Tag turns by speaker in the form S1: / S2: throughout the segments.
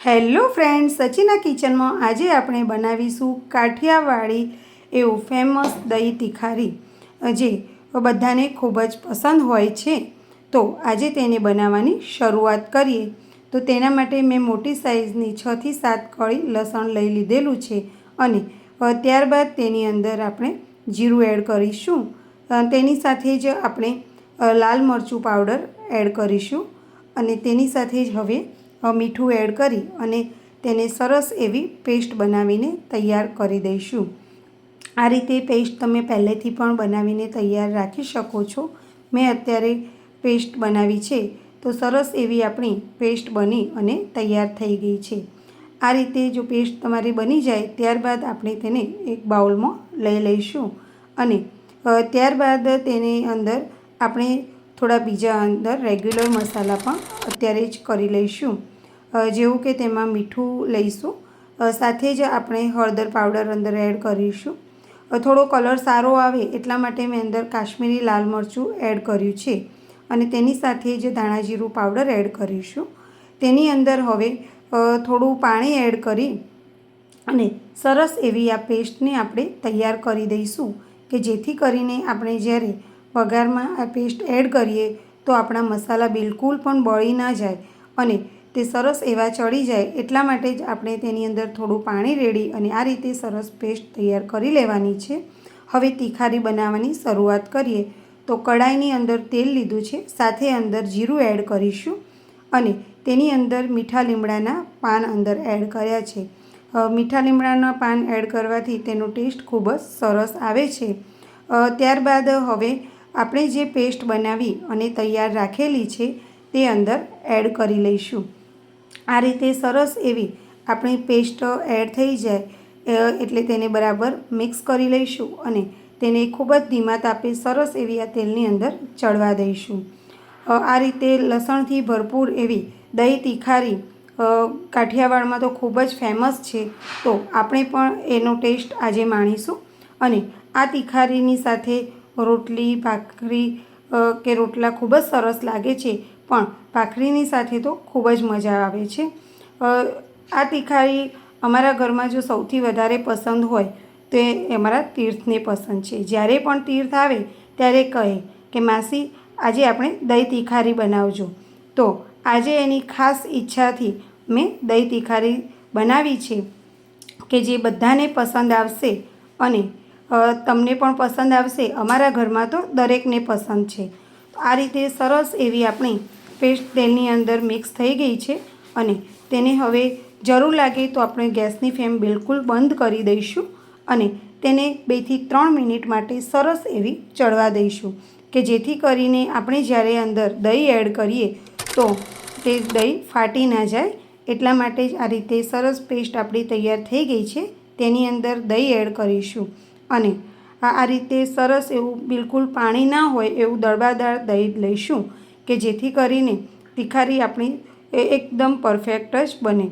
S1: Hello friend સચિના કિચનમાં આજે આપણે બનાવીશું કાઠિયાવાડી એવું ફેમસ દહીં તિખારી. જે બધાને ખૂબ જ પસંદ હોય છે. તો આજે તેને બનાવવાની શરૂઆત કરીએ. તો તેના માટે મેં મોટી સાઇઝની છથી સાત કળી લસણ લઈ લીધેલું છે અને ત્યારબાદ તેની અંદર આપણે જીરું એડ કરીશું. તેની સાથે જ આપણે લાલ મરચું પાવડર એડ કરીશું અને તેની સાથે જ હવે મીઠું એડ કરી અને તેને સરસ એવી પેસ્ટ બનાવીને તૈયાર કરી દઈશું. આ રીતે પેસ્ટ તમે પહેલેથી પણ બનાવીને તૈયાર રાખી શકો છો. મેં અત્યારે પેસ્ટ બનાવી છે, તો સરસ એવી આપણી પેસ્ટ બની અને તૈયાર થઈ ગઈ છે. આ રીતે જો પેસ્ટ તમારી બની જાય, ત્યારબાદ આપણે તેને એક બાઉલમાં લઈ લઈશું અને ત્યારબાદ તેની અંદર આપણે થોડા બીજા અંદર રેગ્યુલર મસાલા પણ અત્યારે જ કરી લઈશું. જેવું કે તેમાં મીઠું લઈશું. સાથે જ આપણે હળદર પાવડર અંદર એડ કરીશું. થોડો કલર સારો આવે એટલા માટે મેં અંદર કાશ્મીરી લાલ મરચું એડ કર્યું છે. અને તેની સાથે જ ધાણાજીરું પાવડર એડ કરીશું. તેની અંદર હવે થોડું પાણી એડ કરી અને સરસ એવી આ પેસ્ટને આપણે તૈયાર કરી દઈશું કે જેથી કરીને આપણે જ્યારે વઘારમાં આ પેસ્ટ એડ કરીએ તો આપણા મસાલા બિલકુલ પણ બળી ના જાય અને તે સરસ એવા ચડી જાય એટલા માટે જ આપણે તેની અંદર થોડું પાણી રેડી અને આ રીતે સરસ પેસ્ટ તૈયાર કરી લેવાની છે. હવે તીખારી બનાવવાની શરૂઆત કરીએ. તો કડાઈની અંદર તેલ લીધું છે, સાથે અંદર જીરું એડ કરીશું અને તેની અંદર મીઠા લીમડાના પાન અંદર એડ કર્યા છે. મીઠા લીમડાના પાન એડ કરવાથી તેનો ટેસ્ટ ખૂબ જ સરસ આવે છે. ત્યારબાદ હવે આપણે જે પેસ્ટ બનાવી અને તૈયાર રાખેલી છે તે અંદર એડ કરી લઈશું. આ રીતે સરસ એવી આપણી પેસ્ટ એડ થઈ જાય એટલે તેને બરાબર મિક્સ કરી લઈશું અને તેને ખૂબ જ ધીમા તાપે સરસ એવી આ તેલની અંદર ચડવા દઈશું. આ રીતે લસણથી ભરપૂર એવી દહીં તીખારી કાઠિયાવાડમાં તો ખૂબ જ ફેમસ છે, તો આપણે પણ એનો ટેસ્ટ આજે માણીશું અને આ તીખારીની સાથે રોટલી, ભાખરી કે રોટલા ખૂબ જ સરસ લાગે છે. પણ ભાખરીની સાથે તો ખૂબ જ મજા આવે છે. આ તીખારી અમારા ઘરમાં જો સૌથી વધારે પસંદ હોય, તો એ અમારા તીર્થને પસંદ છે. જ્યારે પણ તીર્થ આવે, ત્યારે કહે કે, માસી, આજે આપણે દહીં તીખારી બનાવજો. તો આજે એની ખાસ ઈચ્છાથી મેં દહીં તીખારી બનાવી છે, કે જે બધાને પસંદ આવશે અને તમને પણ પસંદ આવશે. અમારા ઘરમાં તો દરેકને પસંદ છે. આ રીતે સરસ એવી આપણી પેસ્ટ તેલની અંદર મિક્સ થઈ ગઈ છે અને તેને હવે જરૂર લાગે તો આપણે ગેસની ફ્લેમ બિલકુલ બંધ કરી દઈશું અને તેને બેથી ત્રણ મિનિટ માટે સરસ એવી ચડવા દઈશું કે જેથી કરીને આપણે જ્યારે અંદર દહીં એડ કરીએ તો તે દહીં ફાટી ના જાય. એટલા માટે જ આ રીતે સરસ પેસ્ટ આપણી તૈયાર થઈ ગઈ છે. તેની અંદર દહીં એડ કરીશું. અને આ રીતે સરસ એવું બિલકુલ પાણી ના હોય એવું દળબાદાર દહીં લઈશું કે જેથી કરીને તિખારી આપણી એકદમ પરફેક્ટ જ બને.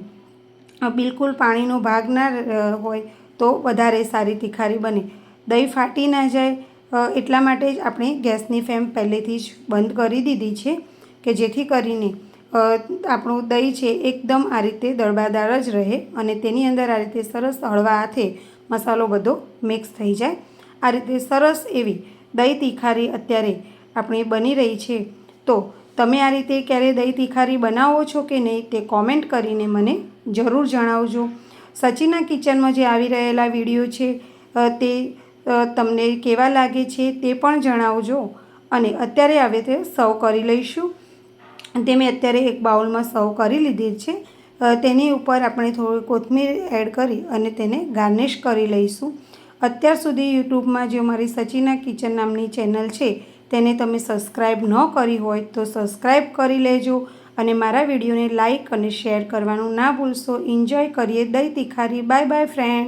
S1: બિલકુલ પાણીનો ભાગ ના હોય તો વધારે સારી તિખારી બને. દહીં ફાટી ના જાય એટલા માટે જ આપણે ગેસની ફ્લેમ પહેલેથી જ બંધ કરી દીધી છે કે જેથી કરીને આપણું દહીં છે એકદમ આ રીતે દળબાદાર જ રહે અને તેની અંદર આ રીતે સરસ હળવા હાથે મસાલો બધો મિક્સ થઈ જાય. આ રીતે સરસ એવી દહીં તીખારી અત્યારે આપણી બની રહી છે. તો તમે આ રીતે ક્યારે દહીં તીખારી બનાવો છો કે નહીં તે કોમેન્ટ કરીને મને જરૂર જણાવજો. સચિના કિચનમાં જે આવી રહેલા વીડિયો છે તે તમને કેવા લાગે છે તે પણ જણાવજો. અને અત્યારે આવે તે સર્વ કરી લઈશું. તે મેં અત્યારે એક બાઉલમાં સર્વ કરી લીધી છે. તેની ઉપર આપણે થોડી કોથમીર એડ કરી અને તેને ગાર્નિશ કરી લઈશું. અત્યાર સુધી યુટ્યુબમાં જે મારી સચિના કિચન નામની ચેનલ છે, તેને તમે સબસ્ક્રાઈબ ન કરી હોય તો સબસ્ક્રાઈબ કરી લેજો અને મારા વિડીયોને લાઇક અને શેર કરવાનું ના ભૂલશો. એન્જોય કરીએ દહીં તિખારી. Bye bye friend